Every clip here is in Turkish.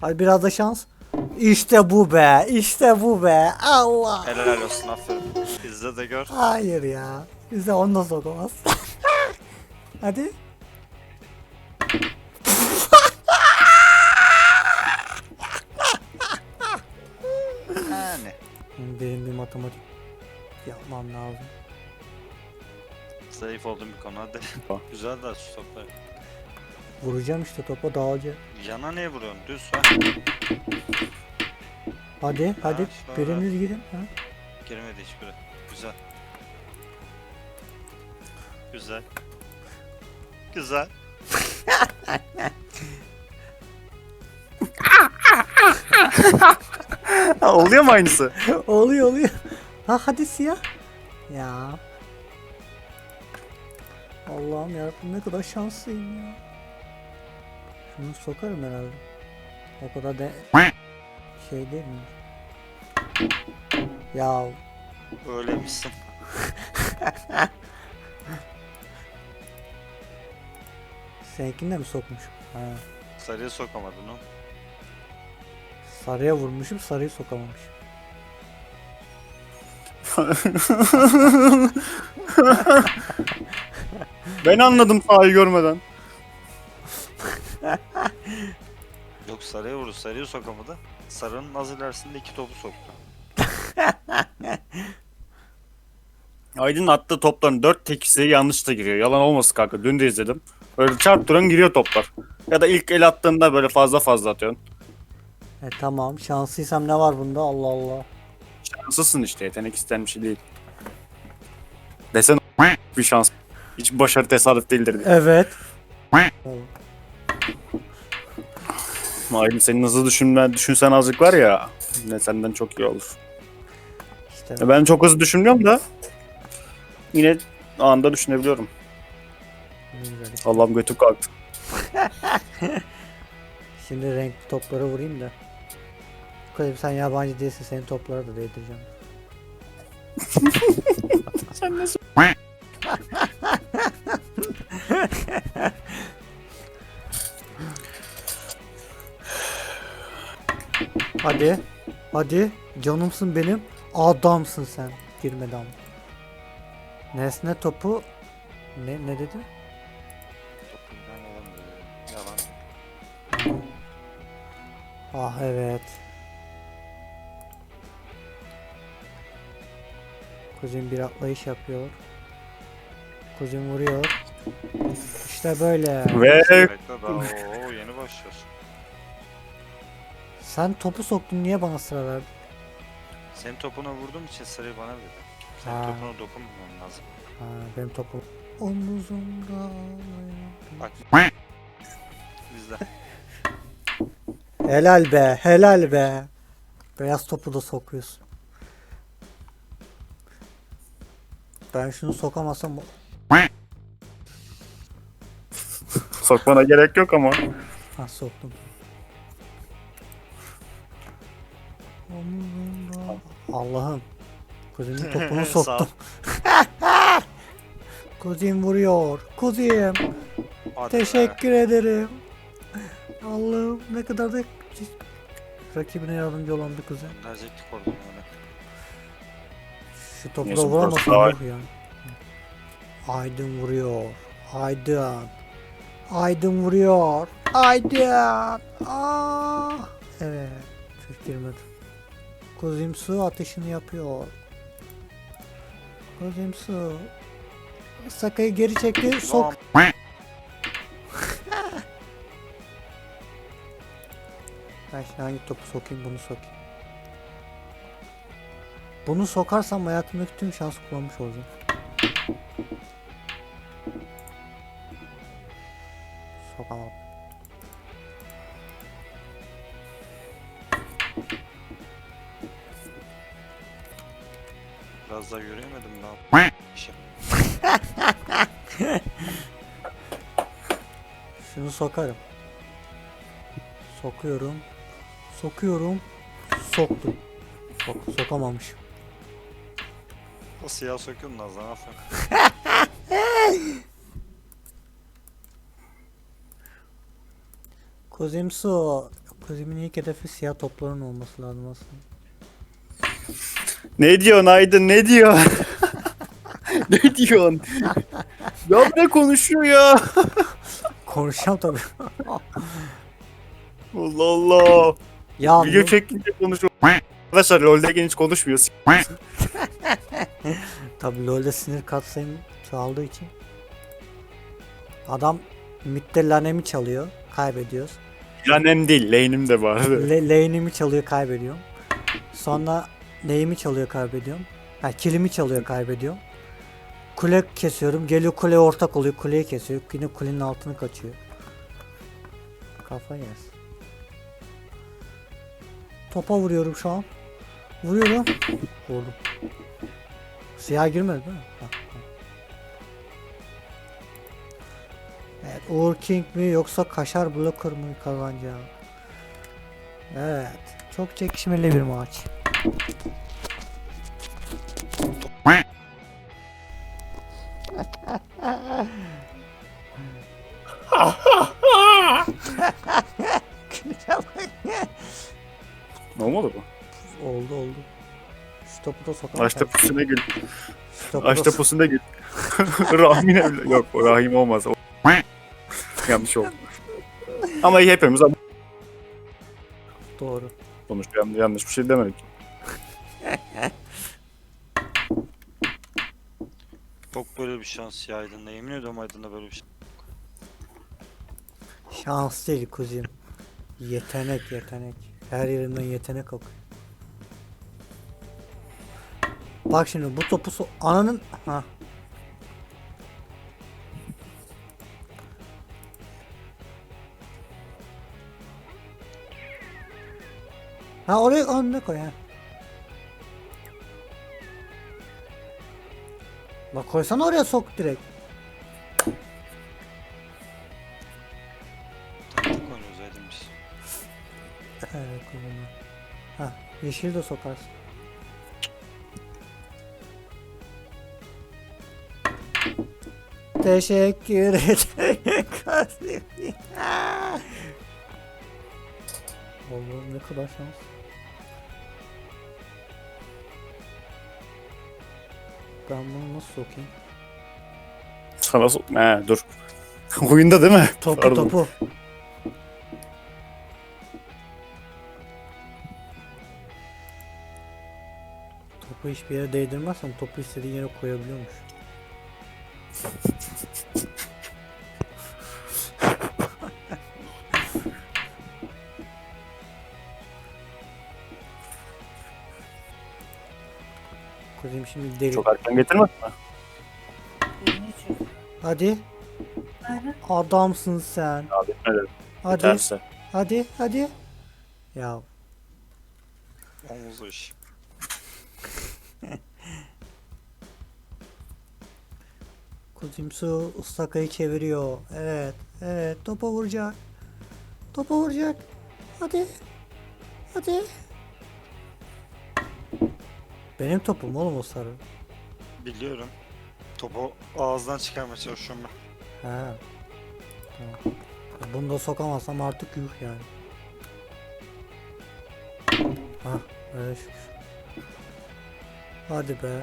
Hadi biraz da şans. İşte bu be. işte bu be. Allah. Helal olsun aferin. İzle de gör. Hayır ya. Bize onu da sokamaz. Hadi. Yani. Benim bir matematik yapmam lazım. Zayıf olduğum bir konu hadi. Güzel de şu topları. Vuracağım işte topa dağılacak. Yana niye vuruyorsun? Düz ha. Hadi hadi sonra- biriniz gidin. Ha? Girmedi hiçbiri. Güzel. Güzel. Güzel. Oluyor mu aynısı? oluyor oluyor. Ha hadi siyah. Ya. Allah'ım yarabbim ne kadar şanslıyım ya. Şunu sokarım herhalde. O kadar da şey değil mi? Ya Öyleymişsin. seninkini de mi sokmuşum? Ha. Sarıya sokamadın o. Sarıya vurmuşum sarıyı sokamamışım. Ben anladım sahayı görmeden. Yok sarıya vurdu. Sarıyı sokamadı. Sarının az ilerisinde iki topu soktu. Aydın attığı topların 4 tekisi yanlış da giriyor. Yalan olmasın kanka. Dün de izledim. Böyle çarp duran giriyor toplar. Ya da ilk el attığında böyle fazla fazla atıyorsun. E tamam şanslıysam ne var bunda Allah Allah. Şanslısın işte. Yetenek isteyen bir şey değil. Desen bir şans. Hiç başarı tesadüf değildir diye. Evet. Aydın senin hızlı düşünmen, düşünsen azıcık var ya. Ne senden çok iyi olur. İşte Ya Ben çok hızlı düşünmüyorum da. Yine anında düşünebiliyorum. ne güzel. Allah'ım götüm kalktı. Şimdi renkli toplara vurayım da. Kadir sen yabancı değilsin senin toplara da değdireceğim. Sen nasıl? Hadi. Hadi. Canımsın benim. Adamsın sen. Girmedi ama. Nesne topu ne ne dedi? Topundan yalan diyor. Yalan. Ah evet. Kuzum bir atlayış yapıyor. Kuzum vuruyor. İşte böyle. Ve Bekle daha ooo yeni başlıyorsun. Sen topu soktun niye bana sıra verdin? Senin topuna vurduğum için sarıyı bana verdi. Senin Ha. topuna dokunmamam lazım. Ha, benim topum. Omuzumda. Bak. Bizde. Helal be, helal be. Beyaz topu da sokuyorsun. Ben şunu sokamasam sokmana gerek yok ama. ha soktum. Allah'ım. Kuzenin topunu soktum. Kuzim vuruyor. Kuzim. Hadi be. Teşekkür ederim. Allah'ım ne kadar da rakibine yardımcı olan bir kuzen. Gönderecektik oradan yani. Şu topu da Neyse, vuramasa burası daha- yok yani. Aydın vuruyor. Aydın. Aydın vuruyor. Aydın. Aa. Evet. Çok girmedi. Kuzim su ateşini yapıyor. Kuzim su. Sakayı geri çekti. Sok. Ben şimdi hangi topu sokayım bunu sokayım. Bunu sokarsam hayatımdaki tüm şansı kullanmış olacağım. Biraz daha yürüyemedim daha. İşim. Şunu sokarım. Sokuyorum. Sokuyorum. Soktum. Sok, sokamamışım. O siyah söküyorsun Nazan aferin. Kozimsu. Kozim'in ilk hedefi siyah topların olması lazım aslında. Ne diyorsun Aydın ne diyor? ne diyorsun? ya ne konuşuyor ya? Konuşacağım tabii. Allah Allah. ya Video çekince konuşuyor. Arkadaşlar LoL'deyken hiç konuşmuyor. S- Tabii LoL'de sinir katsayım çoğaldığı için. Adam midde lanemi çalıyor. Kaybediyoruz. Lanem değil, lane'im de vardı. Le lane'imi çalıyor kaybediyorum. Sonra neyimi çalıyor kaybediyorum. Ha kilimi çalıyor kaybediyorum. Kule kesiyorum. Geliyor kule ortak oluyor. Kuleyi kesiyor. Yine kulenin altını kaçıyor. Kafa yersin. Topa vuruyorum şu an. Vuruyorum. Vurdum. Siyah girmedi değil mi? Ha. Evet, Uğur King mi yoksa Kaşar Blocker mı kazanacak? Evet. Çok çekişmeli bir maç. Ne olmadı bu? oldu oldu. Şu topu da sokalım. Açta pusuna gül. Şu topu da Açta so- pusuna gül. Rahim'ine bile. Yok o Rahim olmaz. O... Yanlış oldu. Ama hepimiz Doğru. konuş yanlış, yanlış bir şey demedik. Bir şans ya Aydın'da. Yemin ediyorum Aydın'da böyle bir şey. Şans değil kuzim. Yetenek yetenek. Her yerinden yetenek akıyor. Bak şimdi bu topu so ananın ha. Ha oraya önüne koy ha. Bak koysana oraya sok direkt. Taktik oynuyoruz Aydın biz. Evet kullanıyor. Ha yeşil de sokarsın. Teşekkür ederim kardeşim. Allah'ım ne kadar şans. Ben bunu nasıl sokayım? Sana so He dur. Oyunda değil mi? Topu Pardon. topu. Topu hiçbir yere değdirmezsem topu istediğin yere koyabiliyormuş. Deli. Çok erken getirme. Hadi. Adamsın sen. Abi etmedi. Hadi. Tersi. Hadi hadi. Ya Omuz o iş. Kuzimsu ıstakayı çeviriyor. Evet. Evet. Topa vuracak. Topa vuracak. Hadi. Hadi. Benim topum oğlum o sarı. Biliyorum. Topu ağızdan çıkarmaya çalışıyorum ben. He. Bunu da sokamazsam artık yuh yani. Hah öyle şükür. Hadi be.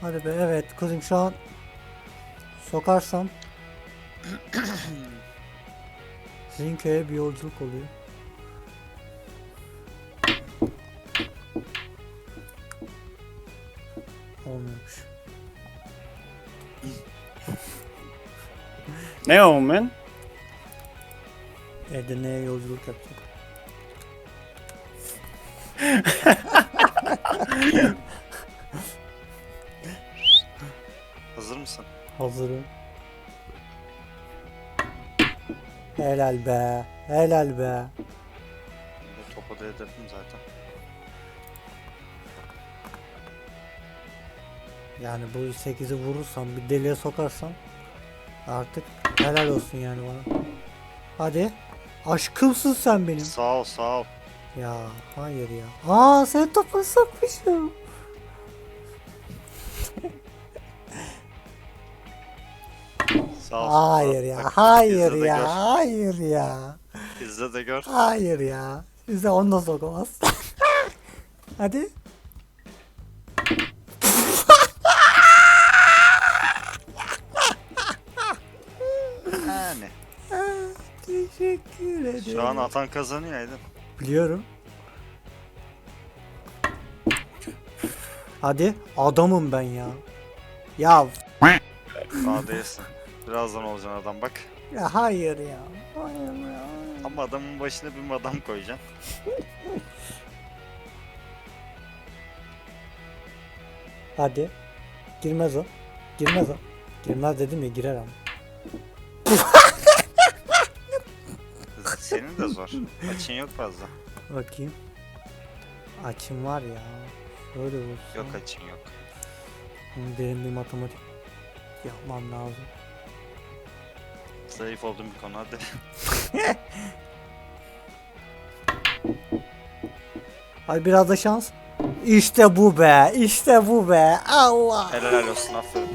Hadi be evet kızım şu an sokarsam sizin köye bir yolculuk oluyor. Ne o men? Edirne'ye yolculuk yapacak. Hazır mısın? Hazırım. Helal be. Helal be. Bu topa da hedefim zaten. Yani bu 8'i vurursam bir deliğe sokarsam artık helal olsun yani bana. Hadi. Aşkımsın sen benim. Sağ ol sağ ol. Ya hayır ya. Aa sen topu sokmuşum. Sağ ol. Hayır ya. Bak, Hayır izle de ya. gör. Hayır ya. İzle de gör. Hayır ya. Bize onu da sokamaz. Hadi. Ederim. Şu an atan kazanıyor Aydın. Biliyorum. Hadi adamım ben ya. Ya, Daha değilsin. Birazdan olacaksın adam bak. ya hayır ya. Hayır ya. Ama adamın başına bir madam koyacaksın. Hadi. Girmez o. Girmez o. Girmez dedim ya girer ama. Senin de zor. Açın yok fazla. Bakayım. Açım var ya. Öyle olsun. Yok açın yok. Bunu Derin bir matematik yapmam lazım. Zayıf olduğum bir konu hadi. Hadi biraz da şans. İşte bu be. işte bu be. Allah. Helal olsun aferin.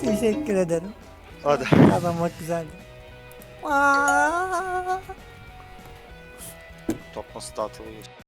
Teşekkür ederim. Hadi. Kazanmak güzeldi. Aa! топ на статую.